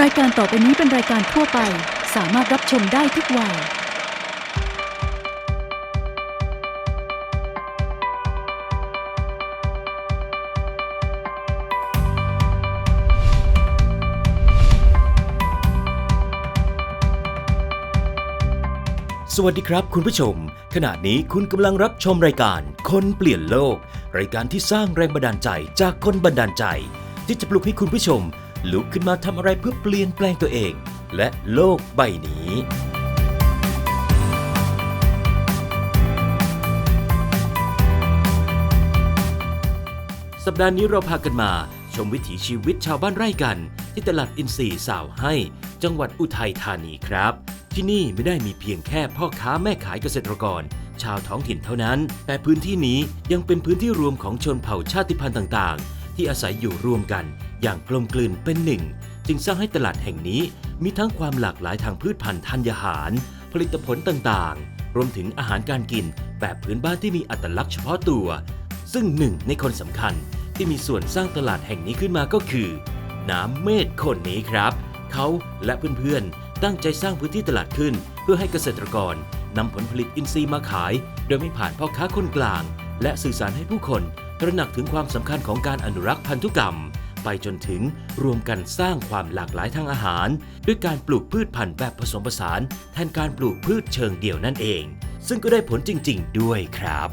รายการต่อไปนี้เป็นรายการทั่วไป สามารถรับชมได้ทุกวัย สวัสดีครับคุณผู้ชม ขณะนี้คุณกำลังรับชมรายการ คนเปลี่ยนโลก รายการที่สร้างแรงบันดาลใจจากคนบันดาลใจ ที่จะปลุกให้คุณผู้ชม ลุกขึ้นมาทำอะไรเพื่อเปลี่ยนแปลงตัวเอง และโลกใบนี้ สัปดาห์นี้เราพากันมา ชมวิถีชีวิตชาวบ้านไร่กัน ที่ตลาดอินทรีย์สาวให้ จังหวัดอุทัยธานีครับ ที่นี่ไม่ได้มีเพียงแค่พ่อค้าแม่ขายเกษตรกร ชาวท้องถิ่นเท่านั้น แต่พื้นที่นี้ยังเป็นพื้นที่รวมของชนเผ่าชาติพันธุ์ต่างๆ ที่อาศัยอยู่รวมกัน อย่างกลมกลืนเป็นหนึ่ง จึงสร้างให้ตลาดแห่งนี้มีทั้งความหลากหลายทางพืชพันธุ์ธัญญาหาร ผลิตผลต่างๆ รวมถึงอาหารการกินแบบพื้นบ้านที่มีอัตลักษณ์เฉพาะตัว ซึ่งหนึ่งในคนสำคัญที่มีส่วนสร้างตลาดแห่งนี้ขึ้นมาก็คือ น้ำเมธคนนี้ครับ เขาและเพื่อนๆตั้งใจสร้างพื้นที่ตลาดขึ้น เพื่อให้เกษตรกรนำผลผลิตอินทรีย์มาขาย โดยไม่ผ่านพ่อค้าคนกลาง และสื่อสารให้ผู้คน ตระหนักถึงความสำคัญของการอนุรักษ์พันธุกรรม ไปจนถึงรวมกันสร้างความหลากหลายทางอาหาร ด้วยการปลูกพืชพันธุ์แบบผสมผสานแทนการปลูกพืชเชิงเดี่ยวนั่นเอง ซึ่งก็ได้ผลจริง ๆ ด้วยครับ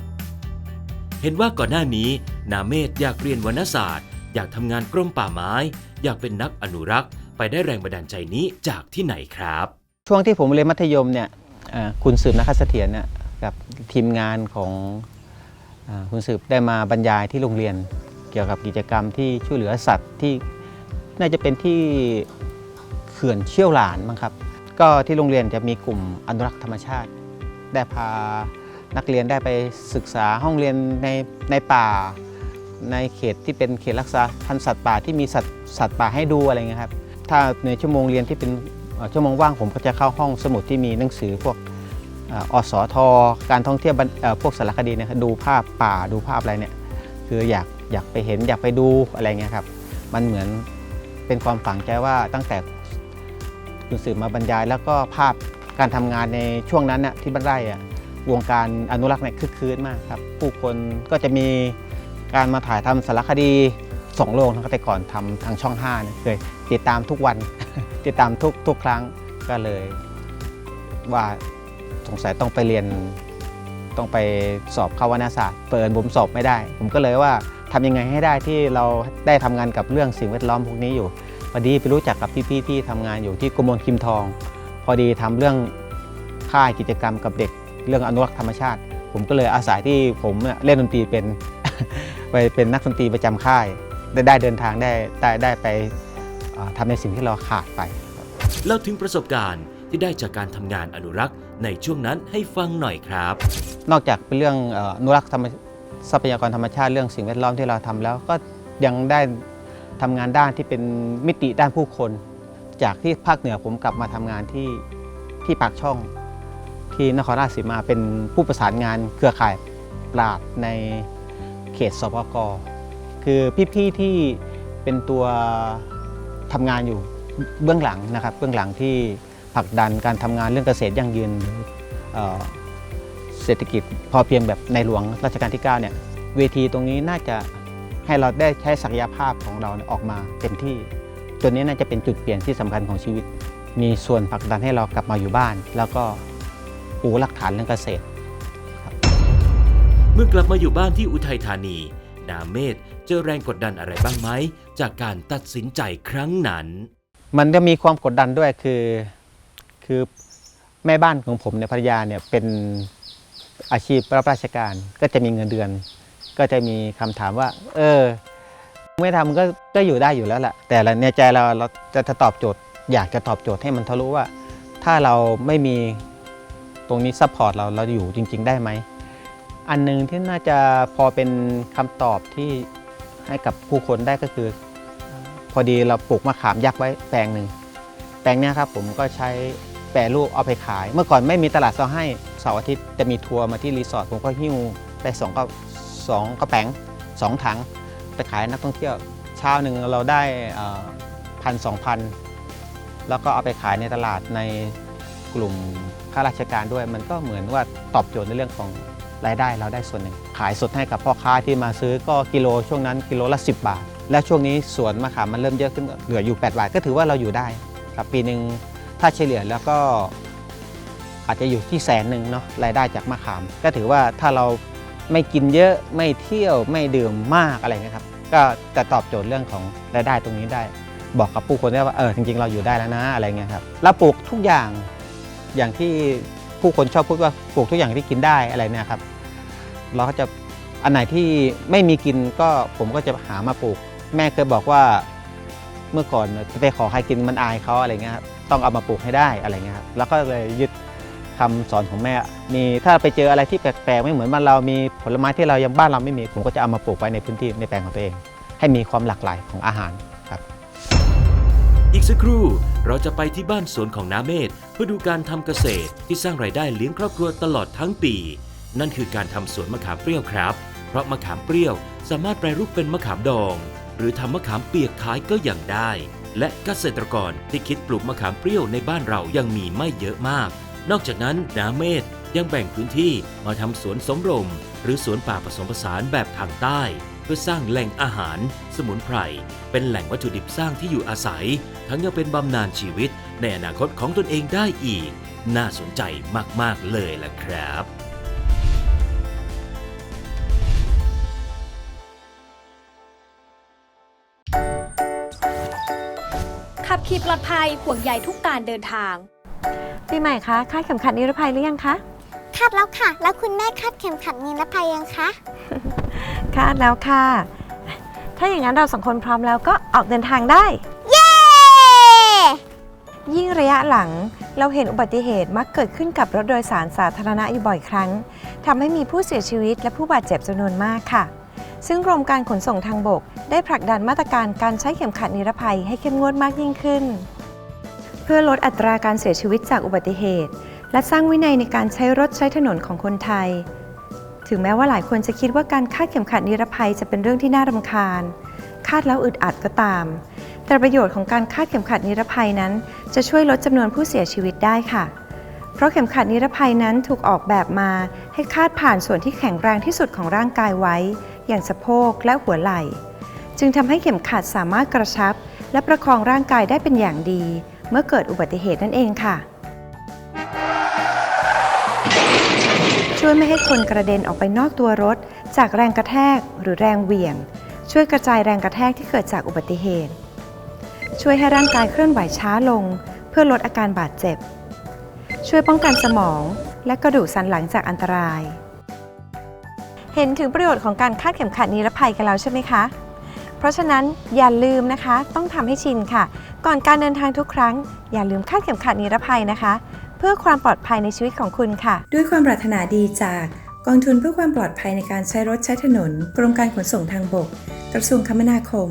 เห็นว่าก่อนหน้านี้นาเมธอยากเรียนวรรณศาสตร์ อยากทำงานกรมป่าไม้ อยากเป็นนักอนุรักษ์ ไปได้แรงบันดาลใจนี้จากที่ไหนครับ ช่วงที่ผมเรียนมัธยมเนี่ยคุณสืบนักเสถียรเนี่ยกับทีมงานของ คุณสืบได้มาบรรยายที่โรงเรียน เกี่ยวกับกิจกรรมที่ช่วยเหลือสัตว์ที่น่าจะเป็นที่เขื่อนเชี่ยวหลานมั้งครับ ก็ที่โรงเรียนจะมีกลุ่มอนุรักษ์ธรรมชาติ ได้พานักเรียนได้ไปศึกษาห้องเรียนในในป่า ในเขตที่เป็นเขตรักษาพันธุ์สัตว์ป่าที่มีสัตว์สัตว์ป่าให้ดูอะไรเงี้ยครับถ้าในชั่วโมงเรียนที่เป็นชั่วโมงว่างผมก็จะเข้าห้องสมุดที่มีหนังสือพวก อ่ออสทการท่องเที่ยวพวกสารคดีเนะครับดูภาพป่าดูภาพอะไรเนี่ยคืออยากอยากไปเห็นอยากไปดูอะไรเงี้ยครับมันเหมือนเป็นความฝังใจว่าตั้งแต่คุณสื่อมาบรรยาย แล้วก็ภาพการทำงานในช่วงนั้นน่ะที่บ้านไร่อะวงการอนุรักษ์เนี่ยคึกคืนมากครับ ผู้คนก็จะมีการมาถ่ายทำสารคดีสองโลกนะครับแต่ก่อนทำทางช่อง5เนี่ยเคยติดตามทุกวัน ติดตามทุกทุกครั้งก็เลยว่า สงสัยต้องไปเรียนต้องไปสอบเข้าวรรณศาสตร์เปิดผมสอบไม่ได้ ผมก็เลยว่าทำยังไงให้ได้ที่เราได้ทำงานกับเรื่องสิ่งแวดล้อมพวกนี้อยู่พอดีไปรู้จักกับพี่ๆที่ทำงานอยู่ที่กรมลคิมทอง พอดีทำเรื่องค่ายกิจกรรมกับเด็ก เรื่องอนุรักษ์ธรรมชาติ ผมก็เลยอาศัยที่ผมเล่นดนตรีเป็นไปเป็นนักดนตรีประจำค่าย ได้ได้เดินทางได้ได้ได้ไปเอ่อทำในสิ่งที่เราขาดไปเล่าถึงประสบการณ์ที่ได้จากการทำงานอนุรักษ์ ในช่วงนั้นให้ฟังหน่อยครับ นอกจากเป็นเรื่องเอ่ออนุรักษ์ธรรมทรัพยากรธรรมชาติเรื่องสิ่งแวดล้อมที่เราทำแล้วก็ยังได้ทำงานด้านที่เป็นมิติด้านผู้คน จากที่ภาคเหนือผมกลับมาทำงานที่ที่ปากช่อง ที่นครราชสีมาเป็นผู้ประสานงานเครือข่ายปราดในเขตสปกคือพี่ๆที่เป็นตัวทำงานอยู่เบื้องหลังนะครับ เบื้องหลังที่ ผลักดันการทำงานเรื่องเกษตรยั่งยืนหรือเอ่อเศรษฐกิจพอเพียงแบบในหลวงรัชกาลที่9เนี่ยเวทีตรงนี้น่าจะให้เราได้ใช้ศักยภาพของเราเนี่ยออกมาเต็มที่ตัวนี้น่าจะเป็นจุดเปลี่ยนที่สำคัญของชีวิต มีส่วนผลักดันให้เรากลับมาอยู่บ้าน แล้วก็ปูหลักฐานเรื่องเกษตร เมื่อกลับมาอยู่บ้านที่อุทัยธานี นาเมธเจอแรงกดดันอะไรบ้างไหม จากการตัดสินใจครั้งนั้น มันจะมีความกดดันด้วยคือ คือแม่บ้านของผมเนี่ยภรรยาเนี่ยเป็นอาชีพรับราชการก็จะมีเงินเดือน ก็จะมีคำถามว่า เออ ไม่ทำก็ก็อยู่ได้อยู่แล้วแหละแต่ละในใจเราเราจะตอบโจทย์ อยากจะตอบโจทย์ให้มันทะลุว่า ถ้าเราไม่มีตรงนี้ซัพพอร์ตเราเราอยู่จริง ๆ ได้ไหมอันหนึ่งที่น่าจะพอเป็นคำตอบที่ให้กับผู้คนได้ก็คือ พอดีเราปลูกมะขามยักษ์ไว้แปลงหนึ่งแปลงนี้ครับผมก็ใช้ ปรรูปเอาไปขาย เมื่อก่อนไม่มีตลาดเสาให้เสาร์อาทิตย์จะมีทัวร์มาที่รีสอร์ทผมก็หิ้วไปสองก็สองกระแป๋งสองถัง ไปขายนักท่องเที่ยวเช้าหนึ่งเราได้พันสองพันแล้วก็เอาไปขายในตลาดในกลุ่มข้าราชการด้วย มันก็เหมือนว่าตอบโจทย์ในเรื่องของรายได้เราได้ส่วนหนึ่ง ขายสดให้กับพ่อค้าที่มาซื้อก็กิโลช่วงนั้นกิโลละ 10 บาท แล้วช่วงนี้สวนมะขามมันเริ่มเยอะขึ้นเหลืออยู่ 8 บาทก็ถือว่าเราอยู่ได้ครับปีหนึ่ง ถ้าเฉลี่ยแล้วก็อาจจะอยู่ที่แสนหนึ่งเนาะรายได้จากมะขาม ก็ถือว่าถ้าเราไม่กินเยอะไม่เที่ยวไม่ดื่มมากอะไรเงี้ยครับ ก็จะตอบโจทย์เรื่องของรายได้ตรงนี้ได้ บอกกับผู้คนได้ว่าเออจริงๆ เราอยู่ได้แล้วนะอะไรเงี้ยครับเราปลูกทุกอย่างอย่างที่ผู้คนชอบพูดว่าปลูกทุกอย่างที่กินได้อะไรเนี่ยครับ เราก็จะอันไหนที่ไม่มีกินก็ผมก็จะหามาปลูก แม่เคยบอกว่าเมื่อก่อนจะไปขอใครกินมันอายเขาอะไรเงี้ยครับ ต้องเอามาปลูกให้ได้อะไรเงี้ยครับแล้วก็เลยยึดคำสอนของแม่ มีถ้าไปเจออะไรที่แปลกๆไม่เหมือนบ้านเรา มีผลไม้ที่เรายังบ้านเราไม่มี ผมก็จะเอามาปลูกไว้ในพื้นที่ในแปลงของตัวเอง ให้มีความหลากหลายของอาหารครับ อีกสักครู่เราจะไปที่บ้านสวนของน้าเมธเพื่อดูการทำเกษตรที่สร้างรายได้เลี้ยงครอบครัวตลอดทั้งปี นั่นคือการทำสวนมะขามเปรี้ยวครับ เพราะมะขามเปรี้ยวสามารถแปรรูปเป็นมะขามดอง หรือทำมะขามเปียกขายก็อย่างได้ และเกษตรกรที่คิดปลูกมะขามเปรี้ยวในบ้านเรายังมีไม่เยอะมาก นอกจากนั้นนาเมธยังแบ่งพื้นที่มาทำสวนสมรม หรือสวนป่าผสมผสานแบบทางใต้ เพื่อสร้างแหล่งอาหาร สมุนไพร เป็นแหล่งวัตถุดิบสร้างที่อยู่อาศัย ทั้งยังเป็นบำนาญชีวิต ในอนาคตของตนเองได้อีก น่าสนใจมากๆเลยล่ะครับ ขับขี่ปลอดภัยห่วงใยทุกการเดินทาง ปีใหม่คะคาดเข็มขัดนิรภัยหรือยังคะ คาดแล้วค่ะ แล้วคุณแม่คาดเข็มขัดนิรภัยยังคะ คาดแล้วค่ะ ถ้าอย่างนั้นเราสองคนพร้อมแล้วก็ออกเดินทางได้ เย้ ยิ่งระยะหลังเราเห็นอุบัติเหตุมักเกิดขึ้นกับรถโดยสารสาธารณะอยู่บ่อยครั้งทำให้มีผู้เสียชีวิตและผู้บาดเจ็บจำนวนมากค่ะ ซึ่งกรมการขนส่งทางบก ได้ผลักดันมาตรการการใช้เข็มขัดนิรภัยให้เข้มงวดมากยิ่งขึ้น เพื่อลดอัตราการเสียชีวิตจากอุบัติเหตุ และสร้างวินัยในการใช้รถใช้ถนนของคนไทย ถึงแม้ว่าหลายคนจะคิดว่าการคาดเข็มขัดนิรภัยจะเป็นเรื่องที่น่ารำคาญ คาดแล้วอึดอัดก็ตาม แต่ประโยชน์ของการคาดเข็มขัดนิรภัยนั้น จะช่วยลดจำนวนผู้เสียชีวิตได้ค่ะเพราะเข็มขัดนิรภัยนั้นถูกออกแบบมาให้คาดผ่านส่วนที่แข็งแรงที่สุดของร่างกายไว้ อย่างสะโพกและหัวไหล่ จึงทำให้เข็มขัดสามารถกระชับ และประคองร่างกายได้เป็นอย่างดี เมื่อเกิดอุบัติเหตุนั่นเองค่ะ ช่วยไม่ให้คนกระเด็นออกไปนอกตัวรถ จากแรงกระแทกหรือแรงเหวี่ยง ช่วยกระจายแรงกระแทกที่เกิดจากอุบัติเหตุ ช่วยให้ร่างกายเคลื่อนไหวช้าลง เพื่อลดอาการบาดเจ็บ ช่วยป้องกันสมองและกระดูกสันหลังจากอันตราย เห็นถึงประโยชน์ของการคาดเข็มขัดนิรภัยกันแล้วใช่ไหมคะ เพราะฉะนั้นอย่าลืมนะคะ ต้องทำให้ชินค่ะ ก่อนการเดินทางทุกครั้ง อย่าลืมคาดเข็มขัดนิรภัยนะคะ เพื่อความปลอดภัยในชีวิตของคุณค่ะ ด้วยความปรารถนาดีจากกองทุนเพื่อความปลอดภัยในการใช้รถใช้ถนน กรมการขนส่งทางบก กระทรวงคมนาคม